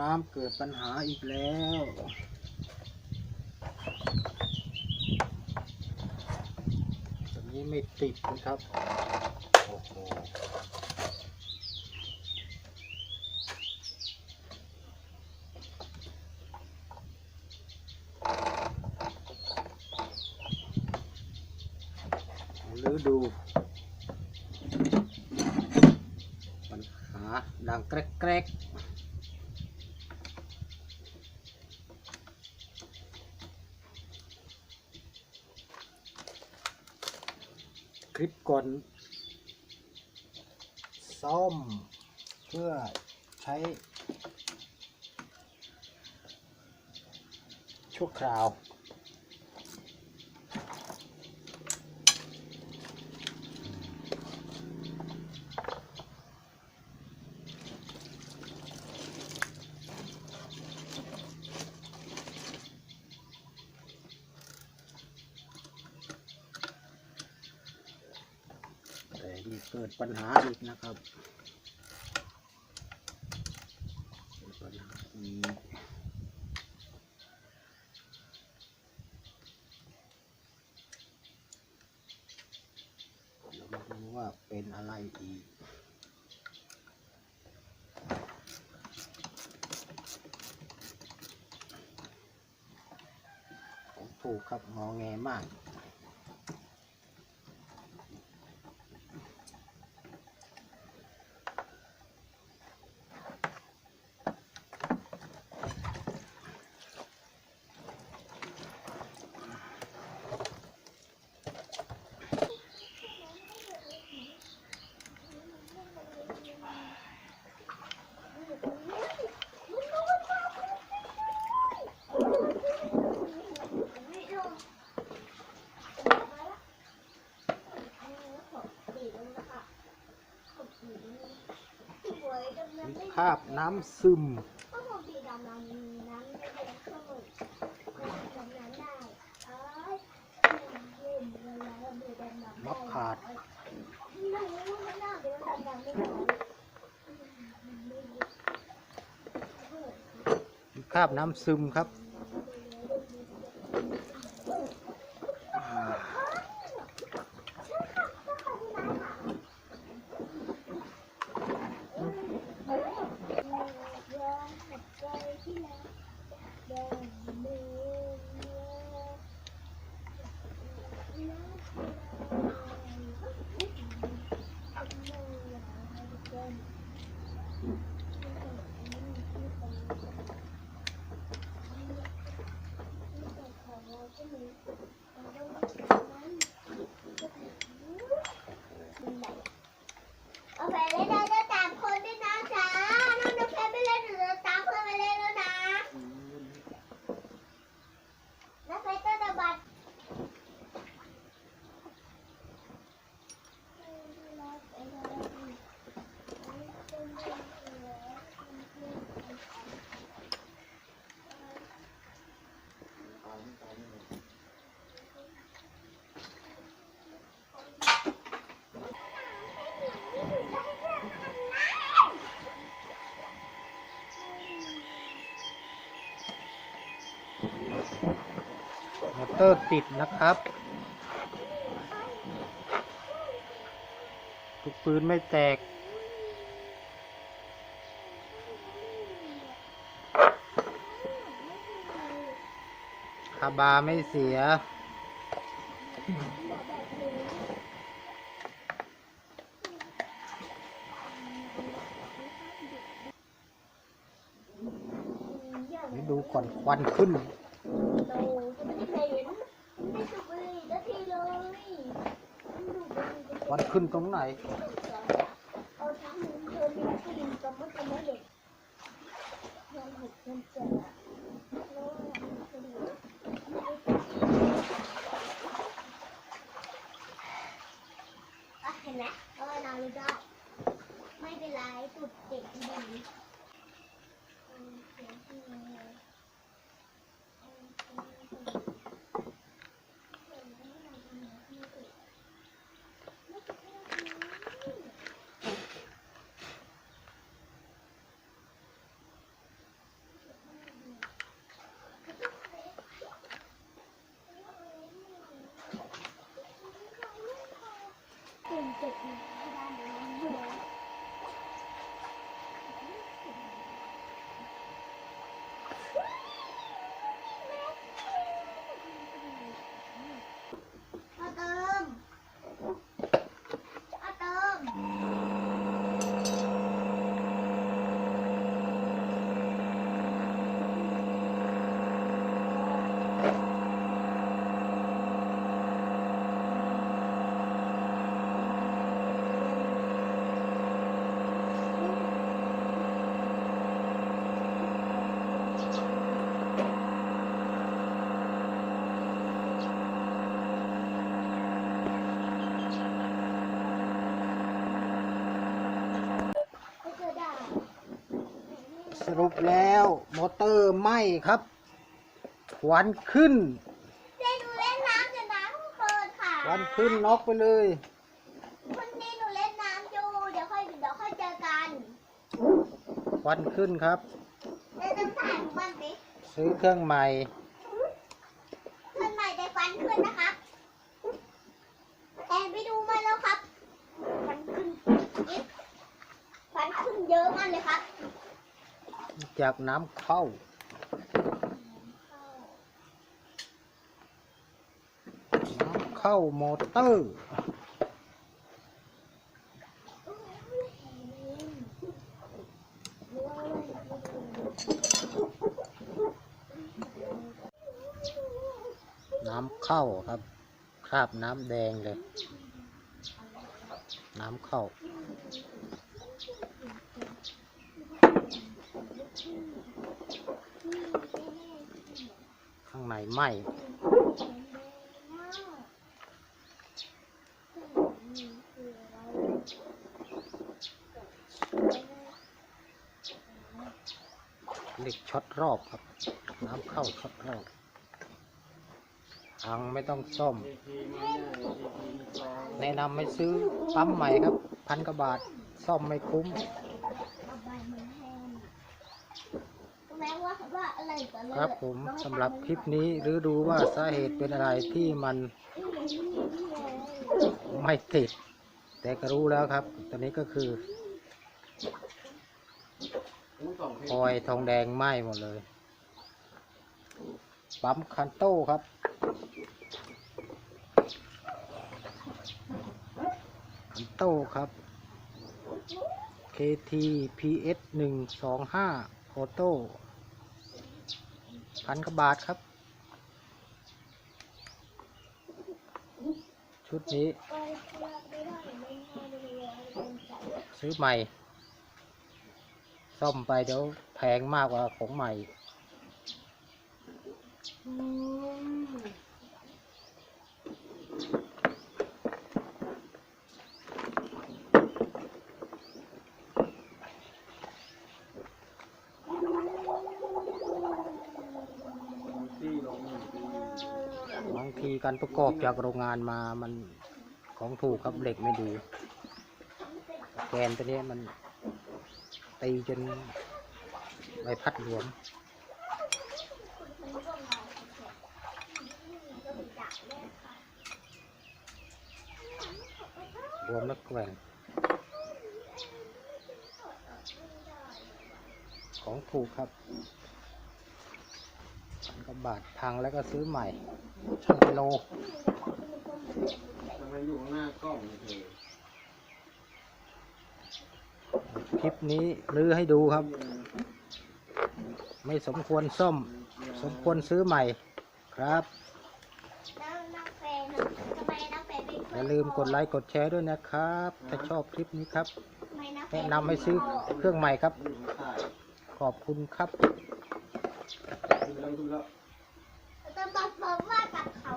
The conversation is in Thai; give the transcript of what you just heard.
น้ำเกิดปัญหาอีกแล้วตอนนี้ไม่ติดนะครับ โอ้โหหรือดูปัญหาดังแกรกๆ คลิปก่อนซ่อมเพื่อใช้ชั่วคราว แต่นี่เกิดปัญหาอีกนะครับเกิดปัญหาอีกเราไม่รู้ว่าเป็นอะไรอีกผมถูกครับงอแงมาก คาบน้ำซึมม็อบขาดมีคาบน้ำซึมครับอ่าม อเตอร์ติดนะครับ ทุกปืนไม่แตก คาบาไม่เสียดูก่อนควันขึ้น ควันขึ้นตรงไหน เห็นไหมเออเราดูดไม่เป็นไรตุดเด็กดี รุปแล้วมอเตอร์ไหม้ครับควันขึ้นเดี๋ยวหนูเล่นน้ำเดี๋ยวน้ำเปิดค่ะควันขึ้นน็อกไปเลยวันนี้หนูเล่นน้ำอยู่เดี๋ยวค่อยเดี๋ยวค่อยเจอกันควันขึ้นครับเดี๋ยวจะถ่ายหนูบ้างสิซื้อเครื่องใหม่ เพื่อนใหม่ได้ฟันขึ้นนะครับแอนไปดูมาแล้วครับฟันขึ้นอิ๊บฟันขึ้นเยอะมากเลยครับ จากน้ำเข้า น้ำเข้ามอเตอร์น้ำเข้าครับ คราบน้ำแดงเลย น้ำเข้า ข้างในไหมเหล็กช็อตรอบครับ น้ำเข้าช็อตรอบพังไม่ต้องซ่อม แนะนำให้ซื้อปั๊มใหม่ครับ พันกว่าบาท ซ่อมไม่คุ้ม เอาใบมือแห้งแม้ว่าว่าอะไรก็เลย ครับผมสำหรับคลิปนี้หรือดูว่าสาเหตุเป็นอะไรที่มันไม่ติด แต่ก็รู้แล้วครับ ตอนนี้ก็คือคอยทองแดงไหม้หมดเลย ปั๊มคันโต้ครับ คันโต้ครับ KT PS 1 2 5ออโต้ พันกว่าบาทครับ ชุดนี้ ซื้อใหม่ ซ่อมไปเดี๋ยวแพงมากกว่าของใหม่ บางที การประกอบจากโรงงานมามันของถูกครับเหล็กไม่ดี แกนตัวนี้มันตีจนใบพัดหลวมรวมแล้วแกว่งของถูกครับ บาทพังแล้วก็ซื้อใหม่ช่างกิโลทำไมอยู่ข้างหน้ากล้องเนี่ยคลิปนี้รื้อให้ดูครับ ไม่สมควรซ่อม สมควรซื้อใหม่ครับอย่าลืมกดไลค์กดแชร์ด้วยนะครับ ถ้าชอบคลิปนี้ครับแนะนำให้ซื้อเครื่องใหม่ครับอยู่ข้างใต้ขอบคุณครับ ดูแล้วดูแล้วจะบอกบอกว่ากับเขา